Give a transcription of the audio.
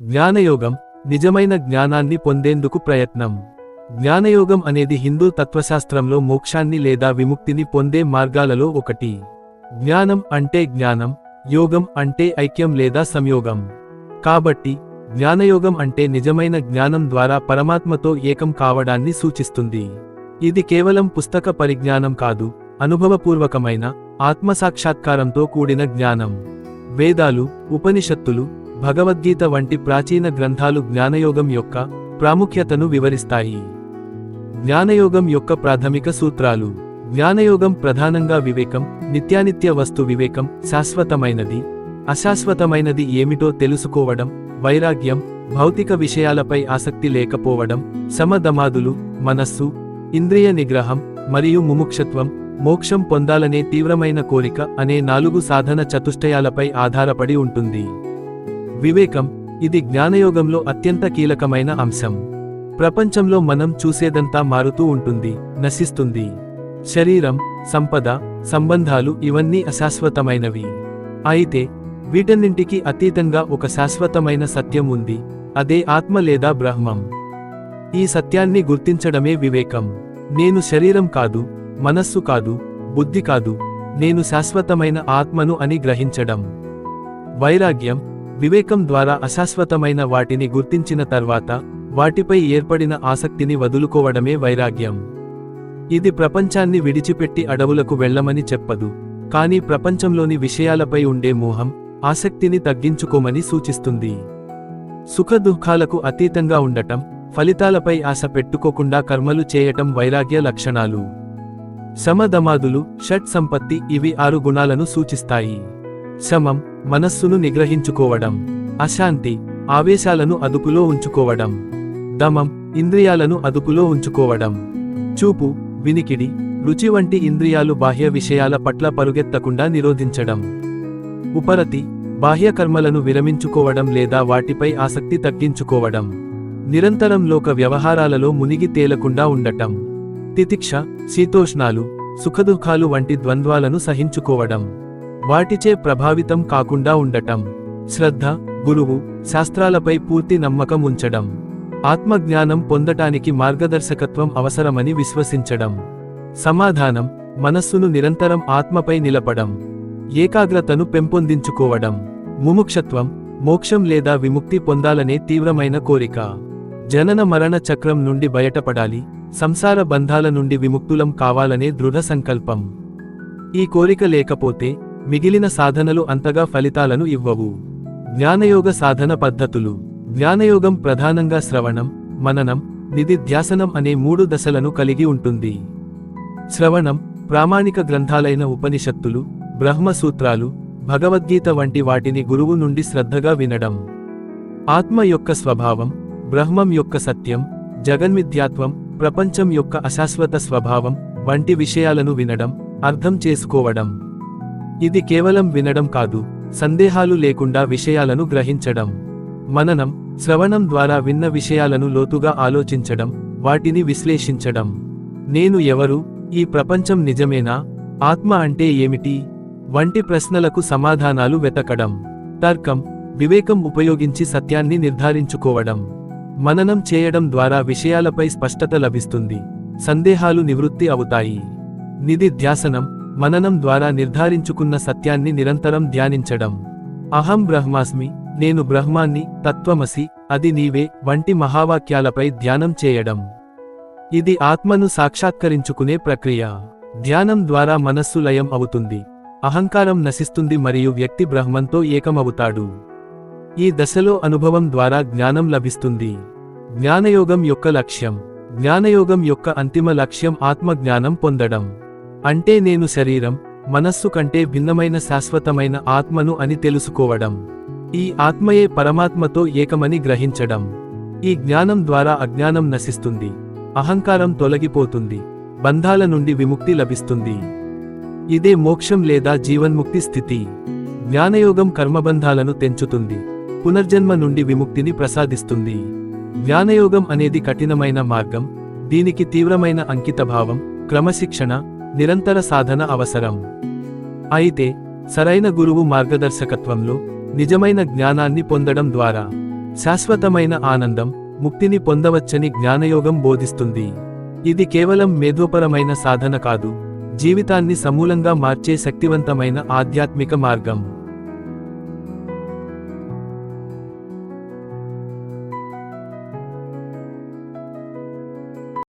జ్ఞానయోగం నిజమైన జ్ఞానాన్ని పొందేందుకు ప్రయత్నం. జ్ఞానయోగం అనేది హిందూ తత్వశాస్త్రంలో మోక్షాన్ని లేదా విముక్తిని పొందే మార్గాలలో ఒకటి. జ్ఞానం అంటే జ్ఞానం యోగం అంటే ఐక్యం లేదా సంయోగం. కాబట్టి జ్ఞానయోగం అంటే నిజమైన జ్ఞానం ద్వారా పరమాత్మతో ఏకం కావడాన్ని సూచిస్తుంది. ఇది కేవలం పుస్తక పరిజ్ఞానం కాదు అనుభవపూర్వకమైన ఆత్మసాక్షాత్కారంతో కూడిన జ్ఞానం. వేదాలు ఉపనిషత్తులు భగవద్గీత వంటి ప్రాచీన గ్రంథాలు జ్ఞానయోగం యొక్క ప్రాముఖ్యతను వివరిస్తాయి. జ్ఞానయోగం యొక్క ప్రాథమిక సూత్రాలు. జ్ఞానయోగం ప్రధానంగా వివేకం నిత్యానిత్య వస్తు వివేకం శాశ్వతమైనది. అశాశ్వతమైనది ఏమిటో తెలుసుకోవడం వైరాగ్యం భౌతిక విషయాలపై ఆసక్తి లేకపోవడం సమదమాదులు మనస్సు ఇంద్రియ నిగ్రహం మరియు ముముక్షత్వం మోక్షం పొందాలనే తీవ్రమైన కోరిక అనే నాలుగు సాధన చతుష్టయాలపై ఆధారపడి ఉంటుంది. వివేకం ఇది జ్ఞానయోగంలో అత్యంత కీలకమైన అంశం. ప్రపంచంలో మనం చూసేదంతా మారుతూ ఉంటుంది నశిస్తుంది. శరీరం సంపద సంబంధాలు ఇవన్నీ అశాశ్వతమైనవి. అయితే వీటన్నింటికి అతీతంగా ఒక శాశ్వతమైన సత్యం ఉంది అదే ఆత్మ లేదా బ్రహ్మం. ఈ సత్యాన్ని గుర్తించడమే వివేకం. నేను శరీరం కాదు మనస్సు కాదు బుద్ధి కాదు నేను శాశ్వతమైన ఆత్మను అని గ్రహించడం. వైరాగ్యం వివేకం ద్వారా అశాశ్వతమైన వాటిని గుర్తించిన తర్వాత వాటిపై ఏర్పడిన ఆసక్తిని వదులుకోవడమే వైరాగ్యం. ఇది ప్రపంచాన్ని విడిచిపెట్టి అడవులకు వెళ్ళమని చెప్పదు. కానీ ప్రపంచంలోని విషయాలపై ఉండే మోహం ఆసక్తిని తగ్గించుకోమని సూచిస్తుంది. సుఖదుఖాలకు అతీతంగా ఉండటం ఫలితాలపై ఆశ పెట్టుకోకుండా కర్మలు చేయటం వైరాగ్య లక్షణాలు. సమదమాదులు షట్ సంపత్తి ఇవి ఆరు గుణాలను సూచిస్తాయి. శమం మనస్సును నిగ్రహించుకోవడం అశాంతి ఆవేశాలను అదుపులో ఉంచుకోవడం దమం ఇంద్రియాలను అదుపులో ఉంచుకోవడం చూపు వినికిడి రుచి వంటి ఇంద్రియాలు బాహ్య విషయాల పట్ల పరుగెత్తకుండా నిరోధించడం. ఉపరతి బాహ్య కర్మలను విరమించుకోవడం లేదా వాటిపై ఆసక్తి తగ్గించుకోవడం. నిరంతరం లోక వ్యవహారాలలో మునిగి తేలకుండా ఉండటం. తితిక్ష శీతోష్ణాలు సుఖదుఖాలు వంటి ద్వంద్వాలను సహించుకోవడం. వాటిచే ప్రభావితం కాకుండా ఉండటం శ్రద్ధ గురువు శాస్త్రాలపై పూర్తి నమ్మకం ఉంచడం ఆత్మజ్ఞానం పొందటానికి మార్గదర్శకత్వం అవసరమని విశ్వసించడం సమాధానం మనస్సును నిరంతరం ఆత్మపై నిలపడం ఏకాగ్రతను పెంపొందించుకోవడం ముముక్షత్వం మోక్షం లేదా విముక్తి పొందాలనే తీవ్రమైన కోరిక. జనన మరణ చక్రం నుండి బయటపడాలి సంసార బంధాల నుండి విముక్తులం కావాలనే దృఢ సంకల్పం. ఈ కోరిక లేకపోతే మిగిలిన సాధనలు అంతగా ఫలితాలను ఇవ్వవు. జ్ఞానయోగ సాధన పద్ధతులు. జ్ఞానయోగం ప్రధానంగా శ్రవణం మననం నిధిధ్యాసనం అనే మూడు దశలను కలిగి ఉంటుంది. శ్రవణం ప్రామాణిక గ్రంథాలైన ఉపనిషత్తులు బ్రహ్మసూత్రాలు భగవద్గీత వంటి వాటిని గురువు నుండి శ్రద్ధగా వినడం. ఆత్మ యొక్క స్వభావం బ్రహ్మం యొక్క సత్యం జగన్మిథ్యాత్వం ప్రపంచం యొక్క అశాశ్వత స్వభావం వంటి విషయాలను వినడం అర్థం చేసుకోవడం. ఇది కేవలం వినడం కాదు సందేహాలు లేకుండా విషయాలను గ్రహించడం. మననం శ్రవణం ద్వారా విన్న విషయాలను లోతుగా ఆలోచించడం వాటిని విశ్లేషించడం. నేను ఎవరు ఈ ప్రపంచం నిజమేనా ఆత్మ అంటే ఏమిటి వంటి ప్రశ్నలకు సమాధానాలు వెతకడం. తర్కం వివేకం ఉపయోగించి సత్యాన్ని నిర్ధారించుకోవడం. మననం చేయడం ద్వారా విషయాలపై స్పష్టత లభిస్తుంది సందేహాలు నివృత్తి అవుతాయి. నిధి ధ్యాసనం మననం ద్వారా నిర్ధారించుకున్న సత్యాన్ని నిరంతరం ధ్యానించడం. అహం బ్రహ్మాస్మి నేను బ్రహ్మాన్ని తత్వమసి అది నీవే వంటి మహావాక్యాలపై ధ్యానం చేయడం. ఇది ఆత్మను సాక్షాత్కరించుకునే ప్రక్రియ. ధ్యానం ద్వారా మనస్సు లయం అవుతుంది. అహంకారం నశిస్తుంది మరియు వ్యక్తి బ్రహ్మంతో ఏకమవుతాడు. ఈ దశలో అనుభవం ద్వారా జ్ఞానం లభిస్తుంది. జ్ఞానయోగం యొక్క లక్ష్యం. జ్ఞానయోగం యొక్క అంతిమ లక్ష్యం ఆత్మజ్ఞానం పొందడం. అంటే నేను శరీరం మనస్సు కంటే భిన్నమైన శాశ్వతమైన ఆత్మను అని తెలుసుకోవడం. ఈ ఆత్మయే పరమాత్మతో ఏకమని గ్రహించడం. ఈ జ్ఞానం ద్వారా అజ్ఞానం నశిస్తుంది. అహంకారం తొలగిపోతుంది. బంధాల నుండి విముక్తి లభిస్తుంది. ఇదే మోక్షం లేదా జీవన్ముక్తి స్థితి. జ్ఞానయోగం కర్మబంధాలను తెంచుతుంది. పునర్జన్మ నుండి విముక్తిని ప్రసాదిస్తుంది. జ్ఞానయోగం అనేది కఠినమైన మార్గం. దీనికి తీవ్రమైన అంకితభావం క్రమశిక్షణ నిరంతర సాధన అవసరం. అయితే సరైన గురువు మార్గదర్శకత్వంలో నిజమైన జ్ఞానాన్ని పొందడం ద్వారా శాశ్వతమైన ఆనందం ముక్తిని పొందవచ్చని జ్ఞానయోగం బోధిస్తుంది. ఇది కేవలం మేధోపరమైన సాధన కాదు జీవితాన్ని సమూలంగా మార్చే శక్తివంతమైన ఆధ్యాత్మిక మార్గం.